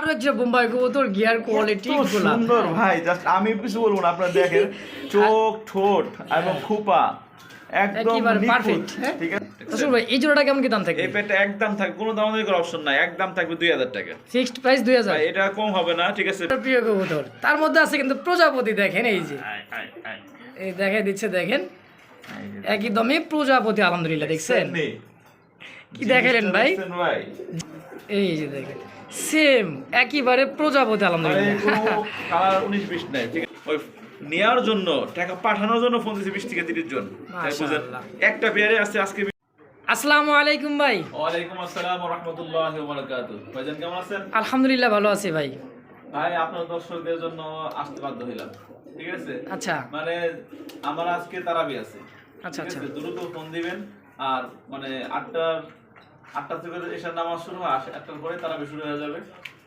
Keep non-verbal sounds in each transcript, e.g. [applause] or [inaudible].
আরও একটা বোম্বাই কবুতর গিয়ার কোয়ালিটি সুন্দর ভাই জাস্ট আমি কিছু বলব না আপনারা দেখেন। চোখ ঠোঁট এবং খোপা একদম হ্যাঁ? ঠিক আছে? আসল ভাই এই জোড়াটা কেমন কি দাম থাকবে? এই পেটটা একদম থাকবে কোনো করার অপশন নাই একদম থাকবে দুই হাজার টাকা। ফিক্সড প্রাইস দুই হাজার। ভাই এটা কম হবে না ঠিক আছে? প্রিয় কবুতর তার মধ্যে আছে কিন্তু প্রজাপতি দেখেন এই যে। এই দেখাই দিচ্ছে দেখেন। একদমই প্রজাপতি আলহামদুলিল্লাহ দেখছেন? কি দেখাইলেন ভাই? ভাই। এই যে দেখেন। সেম একইবারে প্রজাপতি আলহামদুলিল্লাহ। কোনো কালার উনিশ বিশ নাই ঠিক আছে? ওই নেওয়ার জন্য টাকা পাঠানোর জন্য ফোন দিয়েছি বিশ থেকে তিরিশ জন। একটা পেয়ারে আছে আজকে আসসালামু আলাইকুম ভাই। ওয়ালাইকুম আসসালাম রহমতুল্লাহ বারাকাতু ভাইজান কেমন আছেন? আলহামদুলিল্লাহ ভালো আছি ভাই। ভাই আপনার দর্শকদের জন্য আসতে বাধ্য হইলাম ঠিক আছে? আচ্ছা। মানে আমার আজকে তারাবি আছে আচ্ছা, আচ্ছা। দ্রুত ফোন দিবেন আর মানে আটটার আটটা থেকে এসার নামাজ শুরু হয় আটটার পরে তারাবি শুরু হয়ে যাবে।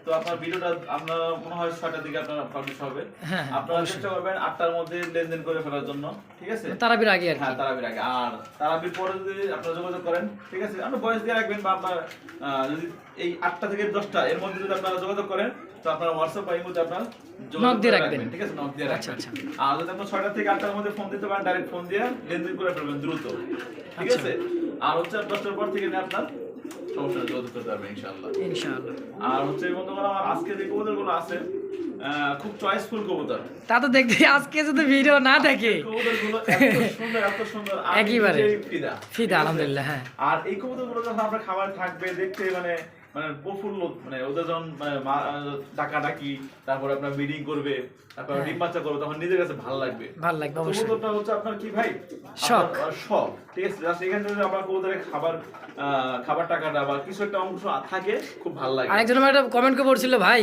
তো আপনার ভিডিওটা আপনার মনে হয় ছয়টার দিকে আপনার পাবলিশ হবে। হ্যাঁ, হ্যাঁ, আপনারা চেষ্টা করবেন আটটার মধ্যে লেনদেন করে ফেলার জন্য ঠিক আছে? তারাবির আগে হ্যাঁ তারাবির আগে। আর তারাবির পরে যদি আপনারা যোগাযোগ করেন ঠিক আছে? আপনার বয়স দিয়ে রাখবেন বা আপনার যদি এই আটটা থেকে দশটা এর মধ্যে যদি আপনারা যোগাযোগ করেন তো আপনারা হোয়াটসঅ্যাপ বা মধ্যে আপনার নক দিয়ে রাখবেন। ঠিক আছে? নক দিয়ে আচ্ছা, রাখবেন। আচ্ছা। আর যদি আপনার ছয়টা থেকে আটটার মধ্যে ফোন দিতে পারেন ডাইরেক্ট ফোন দিয়ে লেনদেন করে ফেলবেন দ্রুত ঠিক আচ্ছা। আছে? আর হচ্ছে দশটার পর থেকে আপনার করতে ইনশাআল্লাহ। ইনশাআল্লাহ। আর হচ্ছে আমার আজকে যে কবুতরগুলো আছে খুব চয়েসফুল কবুতর। তা তো দেখতে আজকে যদি ভিডিও না দেখে। কবুতরগুলো এত সুন্দর এত সুন্দর। ফিদা। ফিদা আলহামদুলিল্লাহ হ্যাঁ। আর এই কবুতরগুলো যখন আপনার খাবার থাকবে দেখতে মানে মানে প্রফুল্ল মানে ওদের যখন মানে মা- ডাকা ডাকি তারপরে আপনার মিটিং করবে তারপর ডিম বাচ্চা করবে তখন নিজের কাছে ভালো লাগবে। ভালো লাগবে অবশ্যই। কবুতরটা হচ্ছে আপনার কি ভাই? শখ। শখ। ঠিক আছে জাস্ট এখানে যদি আপনার কবুতরের খাবার খাবার টাকাটা বা কিছু একটা অংশ থাকে খুব ভালো লাগে। আরেকজন আমার একটা কমেন্ট করে ভাই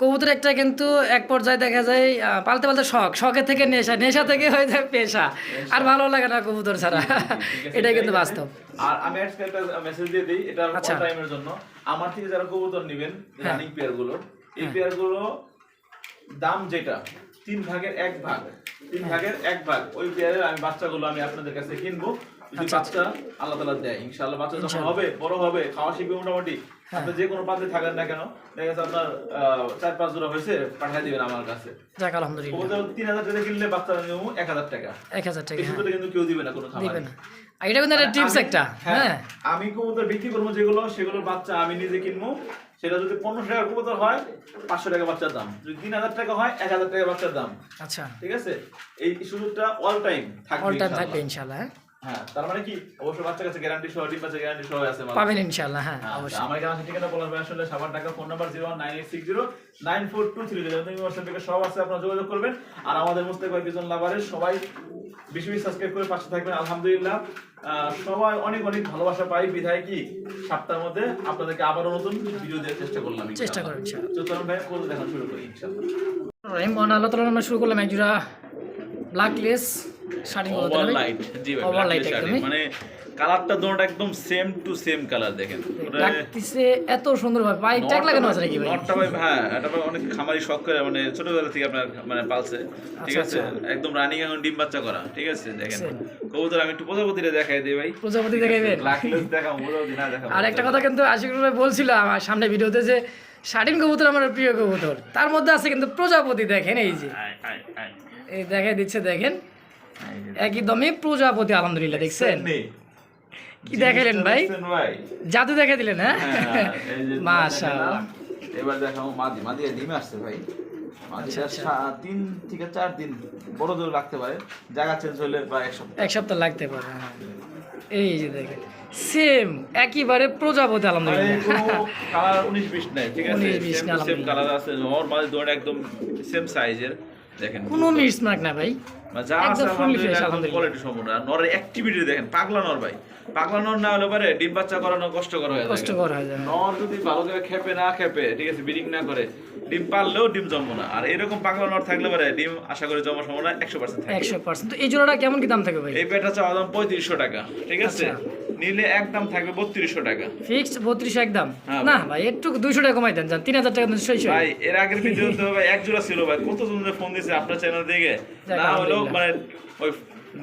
কবুতর একটা কিন্তু এক পর্যায়ে দেখা যায় পালতে পালতে শখ। শখের থেকে নেশা নেশা থেকে হয়ে যায় পেশা। আর ভালো লাগে না কবুতর ছাড়া। এটাই কিন্তু বাস্তব। আর আমি আজকে একটা মেসেজ দিয়ে দিই এটা আচ্ছা। টাইমের জন্য। আমার থেকে যারা কবুতর নেবেন হ্যাঁ। রানিং পেয়ারগুলো এই পেয়ারগুলো দাম যেটা তিন ভাগের এক ভাগ তিন হ্যাঁ। ভাগের এক ভাগ ওই পেয়ারের আমি বাচ্চাগুলো আমি আপনাদের কাছে কিনবো। যদি আচ্ছা, বাচ্চা আল্লাহ তালা দেয়। ইনশাআল্লাহ বাচ্চা যখন হবে বড় হবে খাওয়া শিখবে মোটামুটি। হ্যাঁ। আপনি যে কোনো পাত্রে থাকেন না কেন দেখা যাচ্ছে আপনার আহ, চার পাঁচ জোড়া হয়েছে পাঠিয়ে দিবেন আমার কাছে। যাক আলহামদুলিল্লাহ। তিন হাজার টাকা কিনলে বাচ্চা এক হাজার টাকা। এক হাজার টাকা হ্যাঁ। কিন্তু কেউ দিবে না কোনো খাবার এটা কিন্তু একটা টিপস আমি- একটা হ্যাঁ আমি কবুতর বিক্রি করব যেগুলো সেগুলোর বাচ্চা আমি নিজে কিনবো। সেটা যদি পনেরোশো টাকার কবুতর হয় পাঁচশো টাকা বাচ্চার দাম। যদি তিন হাজার টাকা হয় এক হাজার টাকা বাচ্চার দাম। আচ্ছা। ঠিক আছে? এই সুযোগটা অল টাইম থাকবে অল টাইম থাকবে ইনশাল্লাহ হ্যাঁ তার মানে কি? অবশ্যই বাচ্চার কাছে গ্যারান্টি সহ ডিম বাচ্চা গ্যারান্টি সহ আছে পাবেন ইনশাল্লাহ হ্যাঁ হ্যাঁ, অবশ্যই। আমার এখানে আছে ঠিকানা বললাম আসলে সাবার টাকা phone number zero nine eight six zero nine four two three zero হোয়াটসঅ্যাপে সব আছে আপনারা যোগাযোগ করবেন। আর আমাদের মুস্তাক ভাই বিজন লাভারের সবাই বেশি বেশি সাবস্ক্রাইব করে পাশে থাকবেন আলহামদুলিল্লাহ। সবাই অনেক অনেক ভালোবাসা পাই বিধায় কি? সপ্তাহের মধ্যে আপনাদেরকে আবারও নতুন ভিডিও দেওয়ার চেষ্টা করলাম চেষ্টা করো ইনশাল্লাহ তো চলুন ভাই কোর্স দেখানো শুরু করি ইনশাআল্লাহ। রহিম আল্লাহ তালা আমরা শুরু করলাম একজোড়া ব্ল্যাক লেস শার্টিং করতে জি ভাই Over black light শাড়ি। একদমই। মানে কালারটা দুটোটা একদম সেম টু সেম কালার দেখেন। লাগতেছে এত সুন্দর ভাবে পাই ট্যাগ লাগানো আছে নাকি ভাই? নটটা ভাই হ্যাঁ এটা ভাই অনেক খামারি শখ করে মানে ছোটবেলা থেকে আপনার মানে পালছে ঠিক আচ্ছা, আছে? একদম রানিং এখন ডিম বাচ্চা করা ঠিক আছে? দেখেন কবুতর আমি একটু প্রজাপতিটা দেখাই দিই ভাই। প্রজাপতি দেখাইবেন? [laughs] লাকলেস দেখাও প্রজাপতি না দেখাও আর একটা কথা কিন্তু আশিকুর ভাই বলছিল আমার সামনে ভিডিওতে যে শার্টিন কবুতর আমার প্রিয় কবুতর তার মধ্যে আছে কিন্তু প্রজাপতি দেখেন এই যে। এই দেখাই দিচ্ছে দেখেন। একদমই প্রজাপতি আলহামদুলিল্লাহ দেখছেন? কি দেখাইলেন ভাই? জাদু দেখাই দিলেন হ্যাঁ? হ্যাঁ, [laughs] মাশাআল্লাহ। এবার মাদি মাদি ডিমে আসছে ভাই। আচ্ছা। সা- তিন থেকে চার দিন বড় রাখতে পারে। জায়গা চেঞ্জ হলে বা এক সপ্তাহ। এক সপ্তাহ লাগতে পারে হ্যাঁ। এই যে দেখেন সেম একইবারে প্রজাপতি আলহামদুলিল্লাহ। কালার উনিশ বিশ নাই ঠিক আছে? সেম না, টু সেম আলহামদুলিল্লাহ। কালার আছে। ওর মাঝে একদম সেম সাইজের দেখেন কোনো মিসমার্ক না ভাই। মানে যা আছে আলহামদুলিল্লাহ। কোয়ালিটি সম্পূর্ণ। আর নরের অ্যাক্টিভিটি দেখেন পাগলা নর ভাই পাগলা নর না হলে পারে ডিম বাচ্চা করানো কষ্টকর হয়ে যায়। কষ্টকর হয়ে যাবে নর যদি ভালো করে খেপে না খেপে ঠিক আছে ব্রিডিং না করে ডিম পারলেও ডিম জন্ম না। আর এরকম পাগলা নর থাকলে পারে ডিম আশা করি জন্মার সম্ভাবনা একশো পার্সেন্ট থাকে। একশো পার্সেন্ট তো এই জোড়াটা কেমন কি দাম থাকে ভাই? এই পেটটা চাওয়া দাম পঁয়ত্রিশশো টাকা ঠিক আছে? আচ্ছা। নিলে একদম থাকবে বত্রিশশো টাকা। ফিক্সড বত্রিশ একদম? হ্যাঁ না ভাই। একটু দুইশো টাকা কমাই দেন যান তিন হাজার টাকা সই ভাই এর আগের ভিডিওতে ভাই এক জোড়া ছিল ভাই কত জনের ফোন দিয়েছে আপনার চ্যানেল থেকে? না হলেও মানে ওই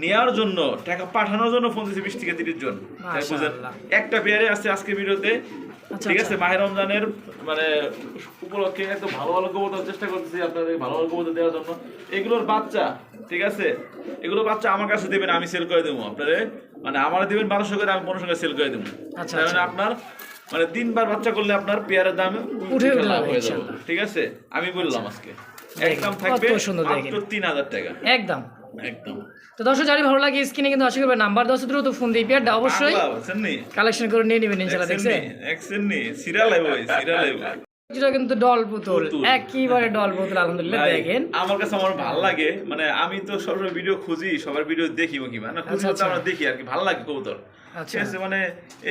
নেওয়ার জন্য টাকা পাঠানোর জন্য ফোন দিয়েছে বিশ থেকে তিরিশ জন। বুঝেন একটা পেয়ারে আছে আজকে ভিডিওতে। আচ্ছা, ঠিক আচ্ছা। আছে মাহের রমজানের মানে উপলক্ষে একটু ভালো ভালো কবুতর চেষ্টা করতেছি আপনাদের ভালো ভালো কবুতর দেওয়ার জন্য। এগুলোর বাচ্চা ঠিক আছে? এগুলো বাচ্চা আমার কাছে দিবেন আমি সেল করে দেবো আপনারে মানে আমার দিবেন বারোশো করে আমি পনেরোশো করে সেল করে দেবো। আচ্ছা, মানে আচ্ছা। আপনার মানে তিনবার বাচ্চা করলে আপনার পেয়ারের দাম উঠে লাভ হয়ে যাবে। ঠিক আছে? আমি বললাম আজকে। একদম থাকবে মাত্র তিন হাজার টাকা। একদম। একদম তো দর্শক জানি ভালো লাগে স্ক্রিনে কিন্তু আশা করবে নাম্বার দশ দ্রুত ফোন দিয়ে পেয়ারটা অবশ্যই? কালেকশন করে নিয়ে নেবেন ইনশাল্লাহ দেখছে? সিরিয়াল আইবো সিরিয়াল আইবো। যেটা কিন্তু ডল পুতুল পুতুল। একেবারে ডল পুতুল আলহামদুলিল্লাহ দেখেন আমার কাছে আমার ভালো লাগে মানে আমি তো সবসময় ভিডিও খুঁজি সবার ভিডিও দেখি কি মানে খুঁজি আচ্ছা, আচ্ছা। আমরা দেখি আর কি ভালো লাগে কবুতর আচ্ছা মানে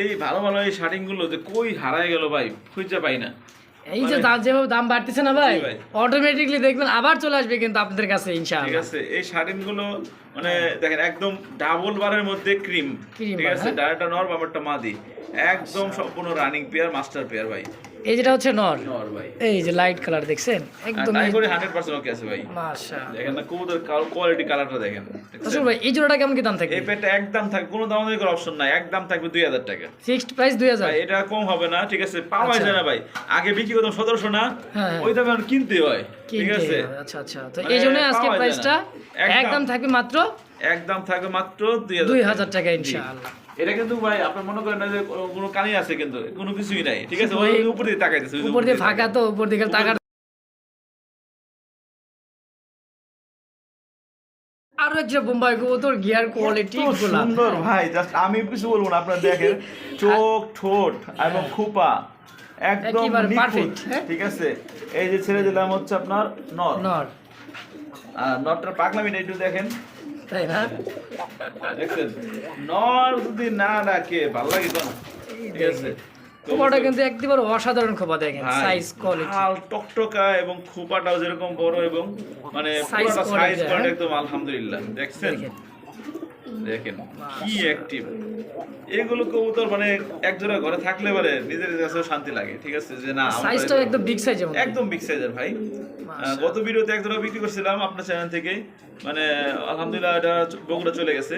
এই ভালো ভালো এই শার্টিংগুলো যে কই হারায় গেল ভাই খুঁজে পাই না এই যে দাম যেভাবে দাম বাড়তেছে না ভাই ভাই। অটোমেটিকলি দেখবেন আবার চলে আসবে কিন্তু আপনাদের কাছে ঠিক আছে এই শার্টিংগুলো মানে দেখেন একদম ডাবল বারের মধ্যে ক্রিম ঠিক আছে হ্যাঁ? নরম আমারটা মাদি একদম সম্পূর্ণ রানিং পেয়ার মাস্টার পেয়ার ভাই এই যেটা হচ্ছে নর। এই যে লাইট কালার দেখছেন? একদম করে হান্ড্রেড পার্সেন্ট ওকে আছে ভাই। মাশাআল্লাহ দেখেন না কবুতর কোয়ালিটি কালারটা দেখেন। আসলে ভাই এই জোড়াটা কেমন কি দাম থাকবে? এই পেটটা একদম থাকবে কোনো দামাদামি করার অপশন নাই একদম থাকবে দুই হাজার টাকা। ফিক্সড প্রাইস দুই হাজার? ভাই এটা কম হবে না ঠিক আছে? পাওয়া আচ্ছা। যায় না ভাই। আগে বিক্রি করতাম সতেরোশো না হ্যাঁ। ওই দামে এখন কিনতে হয় ঠিক আছে? আচ্ছা আচ্ছা। তো মানে এই জন্য আজকে প্রাইসটা একদম। থাকবে মাত্র একদম থাকবে মাত্র দুই দুই হাজার হাজার টাকা জি। ইনশাআল্লাহ। এটা কিন্তু ভাই আপনার মনে করেন না যে কোনো- কোনো আছে কিন্তু কোনো কিছুই নাই ঠিক আছে? ওই উপর দিয়ে তাকাইতেছে উপর দিয়ে ফাঁকা তো উপর দিকে টাকা আরও একটা বোম্বাই কবুতর গিয়ার কোয়ালিটি সুন্দর ভাই জাস্ট আমি কিছু বলব না আপনারা দেখেন [laughs] চোখ ঠোঁট এবং খুপা একদম নিখুঁত, perfect, হ্যাঁ? ঠিক আছে? এই যে ছেড়ে দিলাম হচ্ছে আপনার নর। নর। আর নটটার পাগলামিটা একটু দেখেন। তাই না? দেখছেন? নর যদি না ডাকে ভালো লাগে তো ঠিক আছে? খোপাটা কিন্তু একেবারে অসাধারণ খোপা দেখেন সাইজ কোয়ালিটি টকটকা এবং খোপাটাও যেরকম বড় এবং মানে সাইজ কোয়ালিটি হ্যাঁ? একদম আলহামদুলিল্লাহ। দেখছেন? দেখেন। দেখেন কি অ্যাক্টিভ এগুলো কবুতর মানে এক জোড়া ঘরে থাকলে পারে নিজের কাছেও শান্তি লাগে ঠিক আছে? যে না এগুলো- একদম বিগ সাইজের একদম বিগ সাইজের ভাই। গত ভিডিওতে এক জোড়া বিক্রি করছিলাম আপনার চ্যানেল থেকে। মানে আলহামদুলিল্লাহ এটা বগুড়া চলে গেছে।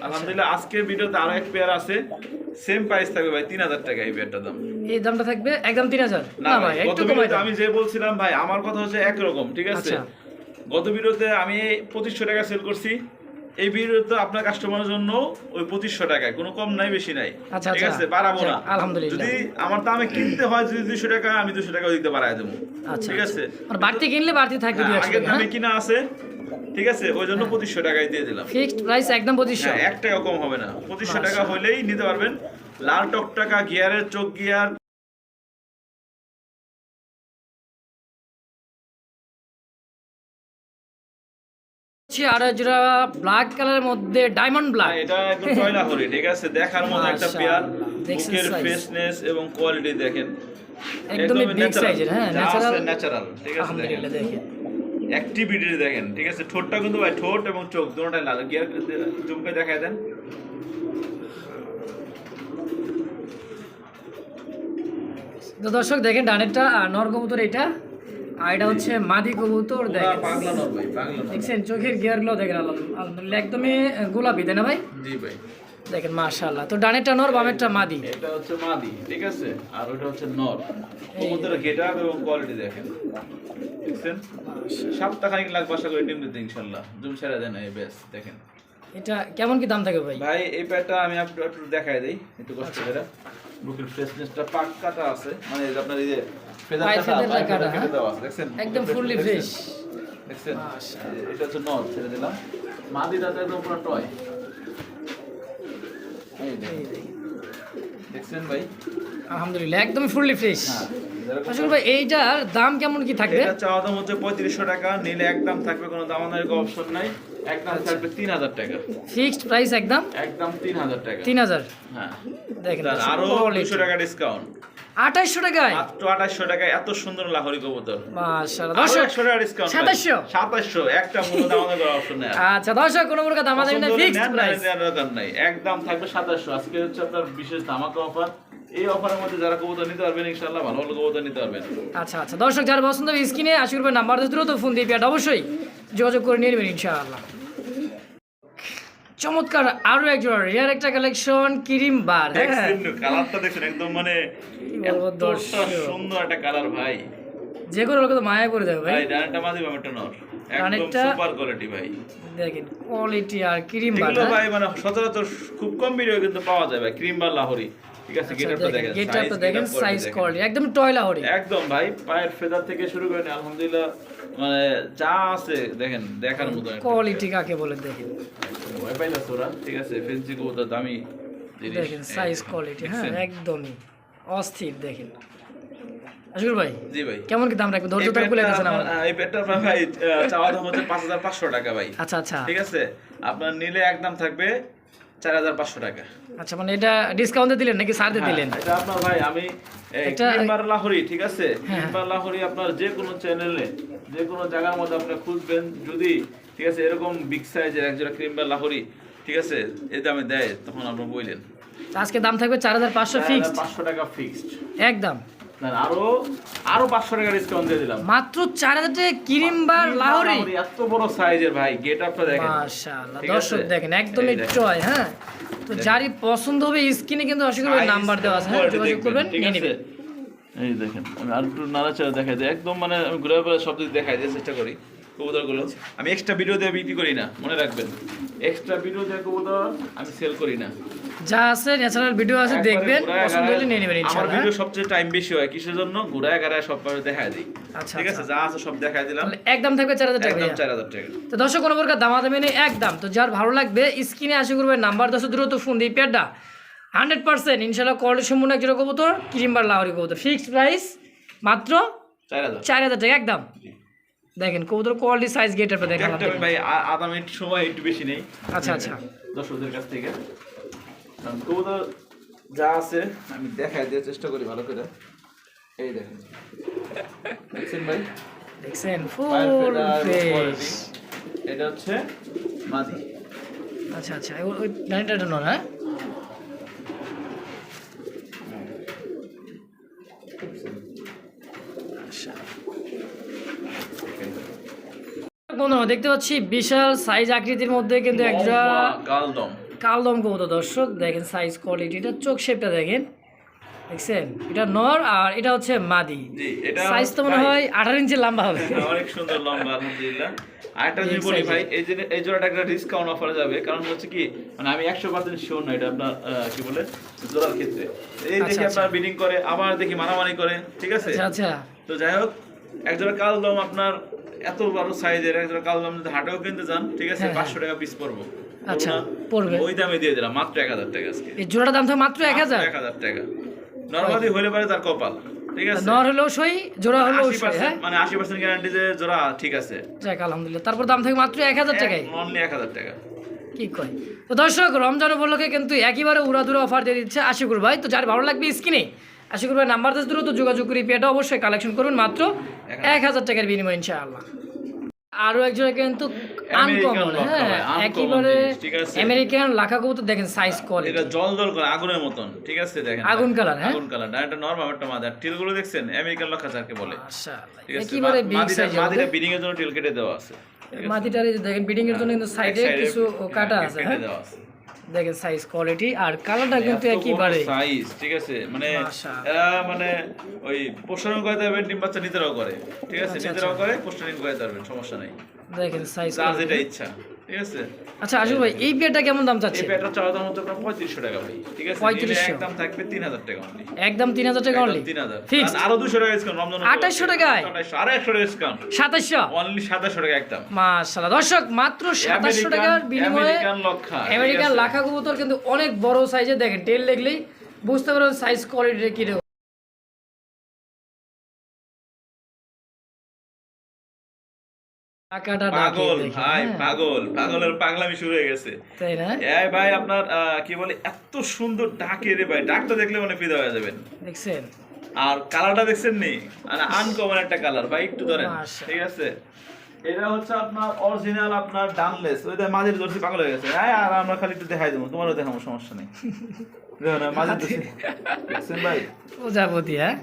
আলহামদুলিল্লাহ আজকের ভিডিওতে আরও এক পেয়ার আছে। সেম প্রাইস থাকবে ভাই তিন হাজার টাকা এই পেয়ারটার দাম। এই দামটা থাকবে একদম তিন হাজার? না ভাই গত একটু কমাই ভিডিওতে আমি যে বলছিলাম ভাই আমার কথা হচ্ছে একরকম ঠিক আছে? আচ্ছা। গত ভিডিওতে আমি পঁচিশশো টাকা সেল করছি। এই ভিডিওতে আপনার কাস্টমারের জন্য ওই পঁচিশশো টাকায় কোনো কম নাই বেশি নাই। আচ্ছা, ঠিক আচ্ছা। আছে বাড়াবো না। আলহামদুলিল্লাহ। যদি আমার দামে কিনতে হয় যদি দুশো টাকা আমি দুশো টাকা দিতে পারাই দেবো। আচ্ছা ঠিক আছে? বাড়তি কিনলে বাড়তি থাকবে হ্যাঁ, আগের দামে কিনা আছে ঠিক আছে ওই জন্য পঁচিশশো টাকায় দিয়ে দিলাম। ফিক্সড প্রাইস একদম পঁচিশশো। হ্যাঁ এক টাকা কম হবে না। পঁচিশশো টাকা হলেই নিতে পারবেন। লাল টকটাকা গিয়ারের চোখ গিয়ার হচ্ছে আরও জোড়া ব্ল্যাক কালারের মধ্যে ডায়মন্ড ব্ল্যাক এটা একদম টয়লা হরি ঠিক আছে? দেখার মতো একটা পেয়ার। বুকের ফ্রেশনেস এবং কোয়ালিটি দেখেন। একদমই বিগ সাইজের হ্যাঁ ন্যাচারাল ন্যাচারাল ঠিক আছে? দেখেন। অ্যাক্টিভিটি দেখেন। ঠিক আছে? ঠোঁটটা কিন্তু ভাই ঠোঁট এবং চোখ দুটোটাই লাল। গিয়ার জুম করে দেখায় দেন। তো দর্শক দেখেন ডানেরটা আর নর এটা। আর এটা হচ্ছে মাদি কবুতর দেখেন। দেখছেন চোখের গিয়ারগুলো দেখেন আলহাম- আলহামদুলিল্লাহ একদমই গোলাপি তাই না ভাই? জি ভাই। দেখেন মাশাআল্লাহ। তো ডানেরটা নর বামেরটা মাদি? এটা হচ্ছে মাদি ঠিক আছে? আর ওটা হচ্ছে নর। কবুতরের গেটআপ এবং কোয়ালিটি দেখেন। দেখছেন? সপ্তাহ খানিক লাগবে আশা করি ডিম দিতে ইনশাল্লাহ জুম ছেড়ে দেন এই বেশ দেখেন। এটা কেমন কি দাম থাকবে ভাই? ভাই এই প্যাডটা আমি একটু একটু দেখাই দিই একটু কষ্ট করে। বুকের ফ্রেশনেসটা পাক্কাটা আছে। মানে আপনার এই যে ফেদারটা feather টা পায়ের কাটা, কেটে? দেওয়া আছে দেখছেন? একদম ফুললি ফ্রেশ দেখছেন? এটা হচ্ছে নর ছেড়ে দিলাম। মাদিটা তো একদম পুরো টয়। দেখছেন ভাই? আলহামদুলিল্লাহ একদমই ফুললি ফ্রেশ আসলে ভাই এইটার দাম কেমন কি থাকবে? এটা চাওয়া দাম হচ্ছে পঁয়ত্রিশশো টাকা নিলে একদম থাকবে কোনো দামাদারি অপশন নাই। একদম আচ্ছা। থাকবে তিন হাজার টাকা। ফিক্সড প্রাইস একদম? একদম তিন হাজার টাকা। তিন হাজার? হ্যাঁ। দেখেন আরও quality। দুশো টাকা ডিসকাউন্ট টাকায়। মাত্র আঠাশশো টাকা এত সুন্দর লাহরি কবুতর। মাশাআল্লাহ। টাকা ডিসকাউন্ট একটা অপশন নেই আচ্ছা কোনো প্রকার দাম আদায় না ফিক্সড প্রাইস দরকার নাই। একদম থাকবে আজকে হচ্ছে আপনার বিশেষ ধামাকা অফার এই অফারের মধ্যে যারা কবুতর নিতে পারবেন ইনশাল্লাহ ভালো ভালো কবুতর নিতে পারবেন। আচ্ছা আচ্ছা। দর্শক যারা পছন্দ হবে স্ক্রিনে আশি নাম্বার দ্রুত ফোন দিয়ে পেয়াটা অবশ্যই যোগাযোগ করে নিয়ে নেবেন ইনশাআল্লাহ। চমৎকার আরও এক জোড়া রেয়ার একটা কালেকশন ক্রিম বার হ্যাঁ। কালারটা দেখছেন একদম মানে। সুন্দর একটা কালার ভাই। যে কোনো লোক তো মায়া করে দেবে ভাই। ডানটা মাঝে বামেরটা নর একদম সুপার কোয়ালিটি ভাই। দেখেন কোয়ালিটি আর ক্রিম বার এগুলো ভাই মানে সচরাচর খুব কম ভিডিও কিন্তু পাওয়া যায় ভাই। ক্রিম বা লাহোরি। ঠিক আছে গেটআপটা দেখেন গেটআপটা দেখেন সাইজ কোয়ালিটি একদম টয় হরি একদম ভাই পায়ের ফেদার থেকে শুরু করে আলহামদুলিল্লাহ মানে যা আছে দেখেন দেখার মতো কোয়ালিটি কাকে বলে দেখেন? ভয় পাইলাস ওরা ঠিক আছে? ফেন্সি কবুতর দামি দেখেন সাইজ কোয়ালিটি হ্যাঁ একদমই। অস্থির দেখেন। আশুর ভাই জি ভাই। কেমন কি দাম রাখবেন ধৈর্য ধরে বলে পেটটা আমার। এই পেটটা ভাই চাওয়া দাম হচ্ছে পাঁচ হাজার পাঁচশো টাকা ভাই। আচ্ছা আচ্ছা। ঠিক আছে? আপনার নিলে একদম থাকবে চার হাজার পাঁচশো টাকা। আচ্ছা মানে এটা ডিসকাউন্টে দিলেন নাকি সারতে দিলেন হ্যাঁ, এটা আপনার ভাই আমি তিনবার লাহোরি ঠিক আছে? তিনবার ক্রিমবার লাহোরি আপনার যে কোনো চ্যানেলে যে কোনো জায়গার মধ্যে আপনি খুঁজবেন যদি ঠিক আছে এরকম বিগ সাইজের একজোড়া ক্রিমবার লাহোরি ঠিক আছে এই দামে দেয় তখন আপনি বললেন আজকে দাম থাকবে চার হাজার পাঁচশো ফিক্সড পাঁচশো টাকা ফিক্সড একদম। আরও আরও পাঁচশো টাকা ডিসকাউন্ট দিয়ে দিলাম। মাত্র চার হাজার টাকা ক্রিম বার লাহোরি। এত বড় সাইজের ভাই গেট আপটা দেখেন। মাশাআল্লাহ দর্শক দেখেন একদমই টয় হ্যাঁ? তো যারই পছন্দ হবে স্ক্রিনে কিন্তু অসুবিধা নাম্বার দেওয়া আছে হ্যাঁ? যোগাযোগ করবেন নিয়ে নেবেন। এই দেখেন আমি আর একটু নাড়াচাড়া দেখাই দিই। একদম মানে আমি ঘুরে ঘুরে সব দিক দেখাই দিয়ে চেষ্টা করি। কবুতরগুলো। আমি এক্সট্রা ভিডিও দিয়ে বিক্রি করি না মনে রাখবেন। এক্সট্রা ভিডিও দিয়ে কবুতর আমি সেল করি না। যা আছে ন্যাচারাল ভিডিও আছে দেখবেন পছন্দ হলে নিয়ে নেবেন আমার ভিডিও? সবচেয়ে টাইম বেশি হয় কিসের জন্য? ঘুরায় গাড়ায় সব ভাবে দেখাই দিই। আচ্ছা, ঠিক আছে আচ্ছা। যা আছে সব দেখাই দিলাম। একদম থাকবে চার হাজার টাকা একদম ভাইয়া। চার হাজার টাকা। তো দর্শক কোনো প্রকার দামাদামি নেই একদম। তো যার ভালো লাগবে স্ক্রিনে আসে করবে নাম্বার দশ দ্রুত ফোন দিই পেয়ারটা। হান্ড্রেড পার্সেন্ট ইনশাল্লাহ কোয়ালিটি সম্পূর্ণ এক জোড়া কবুতর ক্রিমবার লাহরি কবুতর। ফিক্সড প্রাইস মাত্র চার হাজার। চার হাজার টাকা একদম। দেখেন কবুতর কোয়ালিটি সাইজ গেটের পর দেখেন ভাই আধা মিনিট সময় একটু বেশি নেই। আচ্ছা, আচ্ছা। দর্শকদের কাছ থেকে। কারণ কবুতর যা আছে আমি দেখাই দেওয়ার চেষ্টা করি ভালো করে। এই দেখেন। দেখছেন ভাই? দেখছেন ফুল। এটা হচ্ছে মাদি। আচ্ছা আচ্ছা। ওই- ডানিটা নয় হ্যাঁ? বন্ধুরা দেখতে পাচ্ছি বিশাল সাইজ আকৃতির মধ্যে কিন্তু একটা গালদম। কালদম কবুতর। দর্শক দেখেন সাইজ কোয়ালিটিটা চোখ শেপটা দেখেন। দেখছেন? এটা নর আর এটা হচ্ছে মাদি। সাইজ তো মনে হয় আঠারো ইঞ্চি লম্বা হবে। অনেক সুন্দর লম্বা আলহামদুলিল্লাহ। আরেকটা যদি বলি ভাই এই যে এই জোড়াটা একটা ডিসকাউন্ট অফারে যাবে। কারণ হচ্ছে কি মানে আমি একশো পার্সেন্ট শিওর না এটা আপনার কি বলে জোড়ার ক্ষেত্রে। এই দেখি। আপনার বিডিং করে আবার দেখি মারামারি করে ঠিক আছে? আচ্ছা আচ্ছা। তো যাই হোক একজোড়া কালদম আপনার এত বড় সাইজের একজোড়া কালদম যদি হাটেও কিনতে যান ঠিক আছে হ্যাঁ, হ্যাঁ। পাঁচশো টাকা পিস পড়ব। আচ্ছা, পড়বে। ওই দামে দিয়ে দিলাম মাত্র এক হাজার টাকা আজকে। এই জোড়াটার দাম থাকে মাত্র এক হাজার? এক হাজার টাকা। নর্মালি হইলে পারে তার কপাল ঠিক আছে? নর হলেও সই জোড়া হলেও সই হ্যাঁ? মানে আশি পার্সেন্ট গ্যারান্টি যে জোড়া ঠিক আছে। যাক আলহামদুলিল্লাহ। তারপর দাম থাকে মাত্র টাকায়? অনলি এক হাজার টাকা। কি কয়? তো দর্শক রমজান উপলক্ষে কিন্তু একইবারে উড়াদুরা অফার দিয়ে দিচ্ছে আশিকুর ভাই। তো যার ভালো লাগবে স্ক্রিনে আশিকুর ভাই নাম্বার দিয়ে দ্রুত যোগাযোগ করি পেটা অবশ্যই কালেকশন করবেন মাত্র এক হাজার টাকার বিনিময় ইনশাআল্লাহ। আরও একজন কিন্তু আনকমন হ্যাঁ একেবারে? আমেরিকান লাখা কবুতর দেখেন সাইজ কোয়ালিটি এটা জল জল করে আগুনের মতন ঠিক আছে দেখেন আগুন কালার হ্যাঁ? আগুন কালার এটা নরমাল একটা মাদার। টিলগুলো দেখছেন? আমেরিকান বলে। মাশাআল্লাহ একেবারে বিগ সাইজ মাদিটা বিডিং এর জন্য টিল কেটে দেওয়া আছে। মাটিটার দেখেন বিডিং এর জন্য কিন্তু সাইডে কিছু হ্যাঁ, কাটা হ্যাঁ? আছে। দেখেন সাইজ কোয়ালিটি আর কালারটা কিন্তু একেবারে সাইজ ঠিক আছে? মানে। এরা মানে ওই পোষণও করে দেবেন ডিম বাচ্চা নিজেরাও করে ঠিক আছে? আচ্ছা, নিজেরাও করে পোষণিং করে দেবেন সমস্যা নাই। দেখেন সাইজ যেটা ইচ্ছা। ঠিক আছে? আচ্ছা ভাই এই কেমন দাম এই চাওয়া দাম হচ্ছে আপনার পঁয়ত্রিশশো টাকা ভাই ঠিক আছে? 3500 একদম থাকবে তিন হাজার টাকা only। একদম তিন হাজার টাকা অনলি তিন হাজার। ফিক্স আরও দুশো টাকা ডিসকাউন্ট রমজান 2800 টাকায়? আরও টাকা ডিসকাউন্ট সাতাশশো? অনলি সাতাশশো টাকা একদম। মাশাল্লাহ দর্শক মাত্র সাতাশশো আমেরিকান- টাকার বিনিময়ে আমেরিকান লক্ষা, আমেরিকান লাখা কবুতর কিন্তু অনেক বড় সাইজে দেখেন টেল দেখলেই বুঝতে পারবেন সাইজ কোয়ালিটি কি পাগল ভাই হ্যাঁ। পাগল। পাগলের পাগলামি শুরু হয়ে গেছে। তাই না? এই ভাই আপনার কি বলে এত সুন্দর ডাকে রে ভাই। ডাকটা দেখলে মানে ফিদা হয়ে যাবেন। দেখছেন? আর কালারটা দেখছেন নি মানে আনকমন একটা কালার। ভাই একটু ধরেন। ঠিক আছে? এটা হচ্ছে আপনার অরিজিনাল আপনার ডানলেস ওই মাঝের দর্শি পাগল হয়ে গেছে। হ্যাঁ আর আমরা খালি একটু দেখাই দেবো। তোমারও দেখাবো সমস্যা নেই। মাঝের দেখছেন ভাই? প্রজাপতি হ্যাঁ।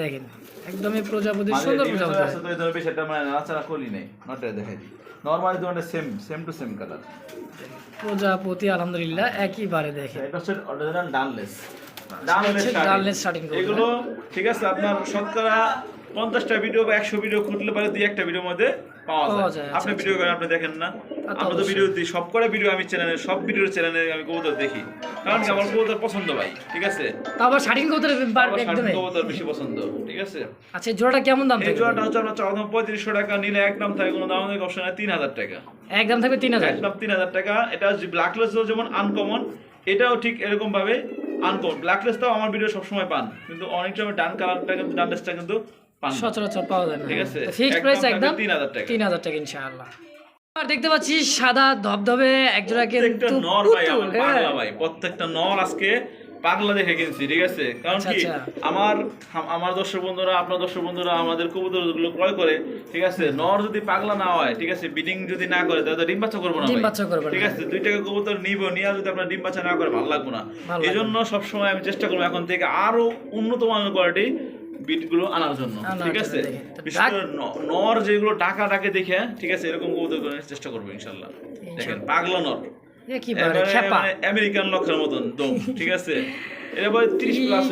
দেখেন। একদমই প্রজাপতি মাঝে সুন্দর প্রজাপতি। আসছে তো এই বেশি একটা মানে নাড়াচাড়া করি নাই নটটা দেখাই দিই নর্মালি তোমার same same to same colour প্রজাপতি আলহামদুলিল্লাহ একইবারে দেখে এটা হচ্ছে অরিজিনাল ডানলেস। ডালনেস শার্টিং করবে, এগুলো ঠিক আছে আপনার শতকরা পঞ্চাশটা ভিডিও বা একশো ভিডিও খুঁজলে পারে দুই একটা ভিডিওর মধ্যে পাওয়া যায়। যায়, আপনি আচ্ছা, ভিডিও করেন আপনি দেখেন না। আমরা তো ভিডিও দিই সব করে ভিডিও আমি চ্যানেলে সব ভিডিওর চ্যানেলে আমি কবুতর দেখি। কারণ কি আমার কবুতর পছন্দ ভাই ঠিক আছে? শার্টিং করতে আমার একদমই। কবুতর বেশি পছন্দ ঠিক আছে? আচ্ছা জোড়াটা কেমন দাম থাকবে? জোড়াটা হচ্ছে চৌদ্দ পঁয়ত্রিশশো টাকা নিলে একদম থাকে কোনো দাম নেই অপশন তিন হাজার টাকা। একদম থাকবে তিন হাজার। একদম তিন হাজার টাকা এটা ব্ল্যাকলেস যেমন আনকমন এটাও ঠিক এরকম ভাবে আনকমন ব্ল্যাকলেসটাও আমার ভিডিও সবসময় পান কিন্তু অনেক সময় ডান কালারটা কিন্তু ডান ড্রেসটা কিন্তু। সচরাচর পাওয়া যায় না। ঠিক আছে? ফিক্সড প্রাইস একদম তিন হাজার টাকা। তিন হাজার টাকা ইনশাআল্লাহ। আর দেখতে পাচ্ছি সাদা ধবধবে একজোড়া কিন্তু নর ভাই আমার হ্যাঁ। পাগলা ভাই প্রত্যেকটা নর আজকে পাগলা দেখে কিনছি ঠিক আছে? কারণ আচ্ছা, কি? আচ্ছা। আমার আমার দর্শক বন্ধুরা আপনার দর্শক বন্ধুরা আমাদের কবুতরগুলো ক্রয় করে ঠিক আছে? নর যদি পাগলা না হয় ঠিক আছে বিডিং যদি না করে তাহলে ডিম বাচ্চা করব না ডিম বাচ্চা করবে ঠিক আছে? দুই টাকা কবুতর নিব নিয়ে যদি আপনার ডিম বাচ্চা না করে ভালো লাগবে না। এই জন্য সবসময় আমি চেষ্টা করব এখন থেকে আরও উন্নত মানের কোয়ালিটি বিটগুলো আনার জন্য ঠিক আছে? বিশেষ করে নর যেগুলো টাকা টাকে দেখে ঠিক আছে এরকম কবুতর করার চেষ্টা করব ইনশাল্লাহ। দেখেন পাগলা নর। আমেরিকান লক্ষের মতন দম ঠিক আছে? [laughs] এটা ভাই 30 প্লাস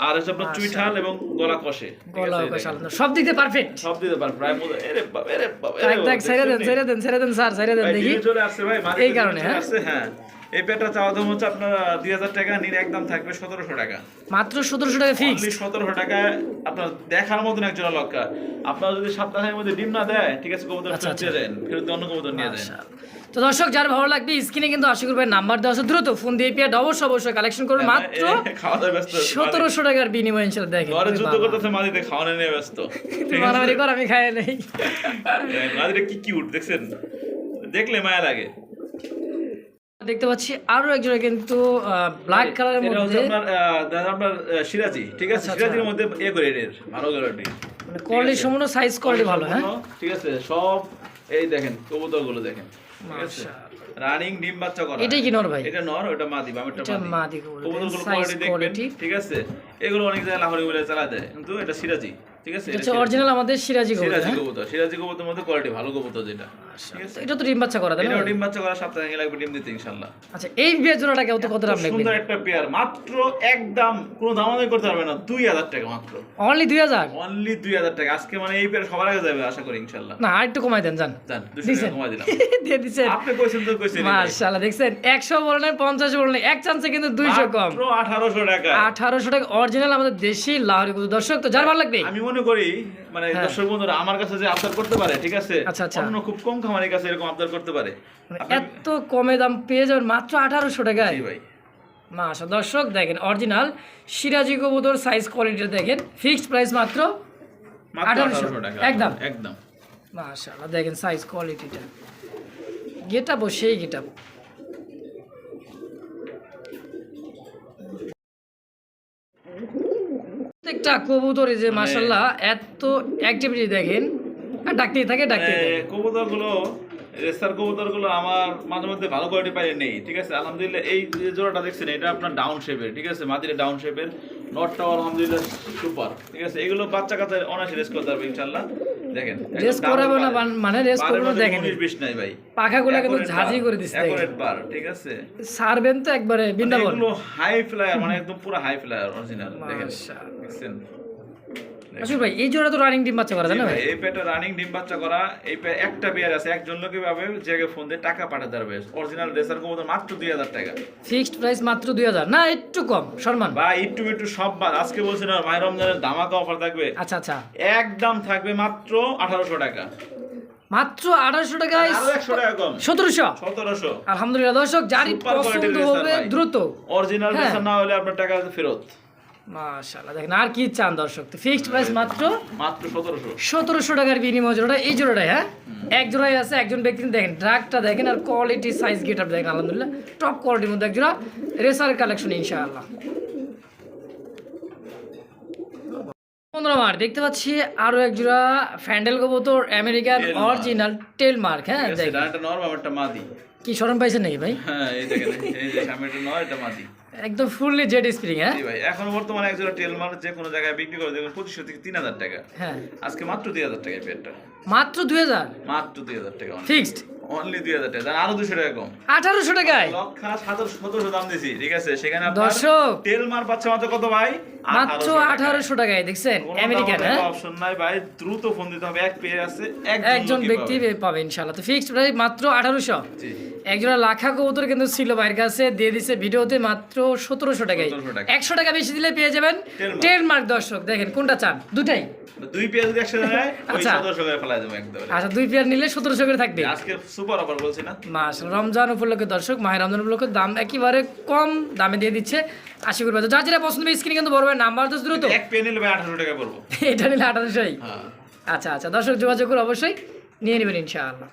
আর হচ্ছে আপনার চুইঠাল এবং গলা কষে। গলা আছে, আলাদা। সব দিক দিয়ে পারফেক্ট সব দিতে পার প্রায় মতো বাবা এরে বাবা এরে দেখ ছেড়ে দেন ছেড়ে দেন ছেড়ে দেন স্যার ছেড়ে দেন দেখি। চলে আসছে ভাই এই কারণে, হ্যাঁ? হ্যাঁ। এই পেটা চাওয়া দাম হচ্ছে আপনার দুই হাজার টাকা নিন একদম থাকবে সতেরোশো টাকা। মাত্র সতেরোশো টাকা ফিক্স সতেরোশো টাকায় আপনার দেখার মতন একজন লক্কা আপনার যদি সপ্তাহের মধ্যে ডিম না দেয় ঠিক আছে কবুতর আচ্ছা, দেন ফেরত অন্য কবুতর নিয়ে যান তো দর্শক যার ভালো লাগবে স্ক্রিনে কিন্তু আশিকুর ভাই নাম্বার দেওয়া আছে। দ্রুত ফোন দিয়ে পেয়ে অবশ্যই অবশ্যই কালেকশন করুন মাত্র এ, [laughs] খাওয়া দাওয়া ব্যস্ত। সতেরোশো টাকার বিনিময় ইনশাল্লাহ দেখেন। ঘরে যুদ্ধ করতেছে খাওয়ানো নিয়ে ব্যস্ত। [laughs] মারামারি কর আমি খাই নেই। [laughs] কি কিউট দেখছেন? দেখলে মায়া লাগে। দেখতে পাচ্ছি আরও একজনে কিন্তু ব্ল্যাক কালারের মধ্যে। আপনার সিরাজি ঠিক আছে? আচ্ছা, সিরাজির মধ্যে এ গ্রেডের ভালো গ্রেডের মানে কোয়ালিটি সম্পূর্ণ সাইজ কোয়ালিটি ভালো হ্যাঁ? ঠিক আছে? সব এই দেখেন কবুতরগুলো দেখেন। ঠিক আছে? রানিং ডিম বাচ্চা করা। এটাই কি নর ভাই? এটা নর ওটা মাদি বামেরটা এটা মাদি মাদি কবুতরগুলো কোয়ালিটি দেখবেন ঠিক আছে? এগুলো অনেক জায়গায় লাহোরি বলে চালা দেয় কিন্তু এটা সিরাজি। ঠিক আছে? এটা অরিজিনাল আমাদের সিরাজি কবুতর সিরাজি হ্যাঁ? কবুতর। সিরাজি কবুতর মধ্যে কোয়ালিটি ভালো কবুতর যেটা। তো এটা তো ডিম বাচ্চা করা তাই না ডিম বাচ্চা করা সপ্তাহে লাগবে ডিম দিতে ইনশাআল্লাহ। আচ্ছা এই বিয়ের জোড়াটা কত কত দাম লাগবে সুন্দর একটা পেয়ার মাত্র একদম কোনো দামাদামি করতে পারবে না দুই হাজার টাকা মাত্র। অনলি দুই হাজার? অনলি দুই হাজার টাকা। আজকে মানে এই পেয়ার সবার আগে যাবে আশা করি ইনশাল্লাহ না আর একটু কমাই দেন জান জান দুশো দিছেন। টাকা কমাই দিলাম। [laughs] দিয়ে আপনি কইছেন তো কইছেন মাশাআল্লাহ দেখছেন? একশো বলেন পঞ্চাশ বলেন এক চান্সে কিন্তু দুইশো কম। মাত্র আঠারোশো টাকা। আঠারোশো টাকা অরিজিনাল আমাদের দেশি লাহোরি কবুতর। দর্শক তো যার ভালো লাগবে? আমি মনে করি মানে হ্যাঁ। দর্শক বন্ধুরা আমার কাছে যে আবদার করতে পারে ঠিক আছে? আচ্ছা, আচ্ছা। অন্য খুব কম খামারের কাছে এরকম আবদার করতে পারে। মানে এত কমে দাম পেয়ে যাবেন মাত্র আঠারোশো টাকায়? জি ভাই। মাশা দর্শক দেখেন অরিজিনাল সিরাজি কবুতর সাইজ কোয়ালিটি দেখেন ফিক্সড প্রাইস মাত্র মাত্র 1800 আঠারোশো টাকা। একদম। একদম। মাশাআল্লাহ দেখেন সাইজ কোয়ালিটিটা গেটা সেই গেটা প্রত্যেকটা কবুতরে যে মাসাল্লাহ এত অ্যাক্টিভিটি দেখেন। ডাকতেই থাকে ডাকতে থাকে। কবুতরগুলো রেসার কবুতরগুলো আমার মাঝে মধ্যে ভালো কোয়ালিটি পাই নেই ঠিক আছে? আলহামদুলিল্লাহ এই যে জোড়াটা দেখছেন এটা আপনার ডাউন শেপের ঠিক আছে? মাদিরে ডাউন শেপের নটটাও আলহামদুলিল্লাহ সুপার ঠিক আছে? এগুলো বাচ্চা কাচ্চা অনায়াসে রেস করতে পারবে ইনশাল্লাহ দেখেন রেস করাবো না মানে রেস করব না দেখেন। নাই ভাই। পাখাগুলো কিন্তু ঝাঁঝি করে দিচ্ছে ঠিক আছে? সারবেন তো একবারে মানে বৃন্দাবন। হাই ফ্লায়ার মানে একদম পুরো হাই ফ্লায়ার অরিজিনাল দেখেন। মাশাআল্লাহ। দেখছেন? আসলে ভাই এই জোড়া তো রানিং টিম বাচ্চা করা জানো ভাই, এই পেটে রানিং ডিম বাচ্চা করা এই পে একটা পেয়ার আছে একজন লোকে পাবে যে ফোন দিয়ে টাকা পাঠাতে পারবে। অরিজিনাল মাত্র দুই হাজার টাকা। ফিক্সড প্রাইস মাত্র দুই হাজার। না একটু কম সম্মান। একটু একটু সব বাদ। আজকে বলছি না মাই রমজানের ধামাকা অফার থাকবে। আচ্ছা আচ্ছা। একদম থাকবে মাত্র আঠারোশো টাকা। মাত্র আঠারোশো টাকায় সতেরোশো। সতেরোশো। আলহামদুলিল্লাহ দর্শক যারই পছন্দ হবে দ্রুত। অরিজিনাল হ্যাঁ। না হলে আপনার টাকা ফেরত। মাশাআল্লাহ দেখেন আর কি চান দর্শক? তো ফিক্সড প্রাইস মাত্র মাত্র সতেরোশো। সতেরোশো টাকার বিনিময় জোড়াটা এই জোড়াটাই হ্যাঁ? এক জোড়াই আছে একজন ব্যক্তি দেখেন ড্রাগটা দেখেন আর কোয়ালিটি সাইজ গেট আপ দেখেন আলহামদুলিল্লাহ টপ কোয়ালিটির মধ্যে এক জোড়া রেসার কালেকশন ইনশাআল্লাহ। বন্ধুরা আমার দেখতে পাচ্ছি আরও এক জোড়া ফ্যান্ডেল কবুতর আমেরিকান অরিজিনাল টেল মার্ক হ্যাঁ ঠিক আছে, দেখ এটা নরমাল একটা মাদি। কি স্মরণ পাইছেন নাকি ভাই? হ্যাঁ এই দেখেন এই যে নয় এটা মাদি। একদম ফুললি জেড স্প্রিং হ্যাঁ? ভাই এখন বর্তমানে এক জোড়া টেল মার যে কোনো জায়গায় বিক্রি করে দেখুন পঁচিশশো থেকে তিন হাজার টাকা। হ্যাঁ। আজকে মাত্র দুই হাজার টাকায় পেটটা মাত্র দুই হাজার? মাত্র দুই হাজার টাকা। ফিক্সড অনলি দুই হাজার টাকা। আরও দুশো টাকা কম। আঠারোশো টাকায়? লক্ষ সতেরোশো সতেরোশো দাম দিছি ঠিক আছে? সেখানে দর্শক। তেল মার পাচ্ছে মাত্র কত ভাই? মাত্র আঠারোশো টাকায় দেখছেন? আমেরিকান হ্যাঁ? অপশন নাই ভাই দ্রুত ফোন দিতে হবে এক পেয়ে আছে একজন ব্যক্তি পাবে। ইনশাল্লাহ তো ফিক্সড প্রাইস মাত্র আঠারোশো। জি। একজোড়া লাখা কবুতর কিন্তু ছিল ভাইয়ের কাছে দিয়ে দিছে ভিডিওতে মাত্র সতেরোশো টাকায়। একশো টাকা বেশি দিলে পেয়ে যাবেন টেন মার্ক দর্শক দেখেন কোনটা চান? দুটাই। দুই পেয়ে যদি একসাথে আচ্ছা। আচ্ছা দুই পেয়ার নিলে সতেরোশো করে থাকবে। আজকে সুপার অফার বলছি না? রমজান উপলক্ষে দর্শক মাহের রমজান উপলক্ষে দাম একেবারে কম দামে দিয়ে দিচ্ছে আশি যার যেটা পছন্দ স্ক্রিনে কিন্তু বড় নাম্বার তো দ্রুত। এক নিলে ভাই আঠারো টাকা পড়ব। [laughs] এটা নিলে আঠারোশোই? হ্যাঁ। আচ্ছা আচ্ছা দর্শক যোগাযোগ করে অবশ্যই নিয়ে নেবেন ইনশাআল্লাহ।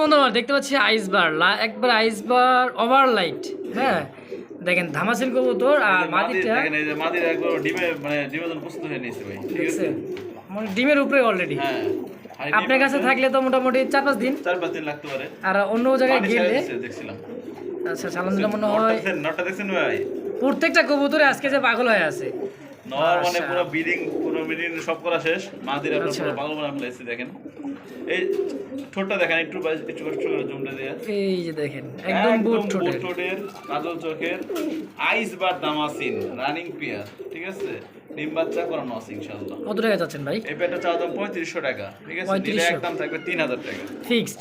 বন্ধুরা দেখতে পাচ্ছি আইস বার একবার আইস বার ওভার লাইট হ্যাঁ? দেখেন ধামাসিল কবুতর আর মাদির দেখেন এই যে মাদির একবার ডিমে মানে ডিমের প্রস্তুত হয়ে নিয়েছে ভাই। ঠিক আছে? মানে ডিমের উপরে অলরেডি হ্যাঁ। আপনার কাছে থাকলে তো মোটামুটি চার পাঁচ দিন। চার পাঁচ দিন লাগতে পারে আর অন্য জায়গায় গেলে দেখছিলাম। আচ্ছা সালামদুল্লাহ মনে হয় নটা দেখছেন ভাই। প্রত্যেকটা কবুতরে আজকে যে পাগল হয়ে আছে। নর মানে আচ্ছা। পুরো বিডিং পুরো বিডিং সব করা শেষ। মাদির আপনার আচ্ছা। পুরো পাগল বানা ফেলেছে দেখেন। এই ঠোঁটটা দেখেন একটু একটু একটু করে জুমটা দিয়ে। এই যে দেখেন একদম বুট ঠোঁটের। ঠোঁটের কাজল চোখের আইস বার দামাসিন রানিং পিয়ার ঠিক আছে? ডিম বাচ্চা করানো আছে ইনশাআল্লাহ। কত টাকা যাচ্ছেন ভাই? এই পেটটা চাওয়া দাম পঁয়ত্রিশশো টাকা ঠিক আছে? নিলে 3500 একদম থাকবে তিন হাজার টাকা। ফিক্সড।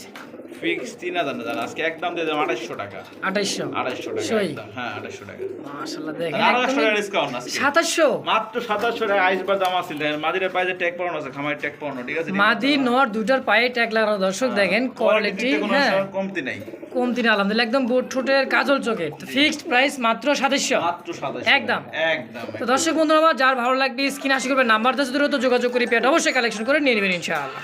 ফিক্স তিন হাজার না আজকে একদম দিয়ে দেবো আঠাশশো টাকা। আঠাইশশো? আড়াইশো টাকা হ্যাঁ আড়াইশো টাকা। মাশাল্লাহ দেখেন আরও টাকা ডিসকাউন্ট আজকে। সাতাশশো? মাত্র সাতাশশো টাকা আইস দাম আছে দেখেন পায়ে ট্যাগ পড়ানো আছে খামারের ট্যাগ পড়ানো ঠিক আছে? মাদি নোয়ার দুটার পায়ে ট্যাগ লাগানো দর্শক দেখেন কোয়ালিটি হ্যাঁ। কমতি নাই। কমতি না আলহামদুলিল্লাহ একদম বুট ঠোঁটের কাজল চোখের ফিক্সড প্রাইস মাত্র সাতাশশো। মাত্র একদম। একদম তো দর্শক বন্ধুরা আমার যার ভালো লাগবে স্ক্রিন আসি করবে নাম্বার দশ দূরত্ব যোগাযোগ করি পেট অবশ্যই কালেকশন করে নিয়ে নেবেন ইনশাআল্লাহ।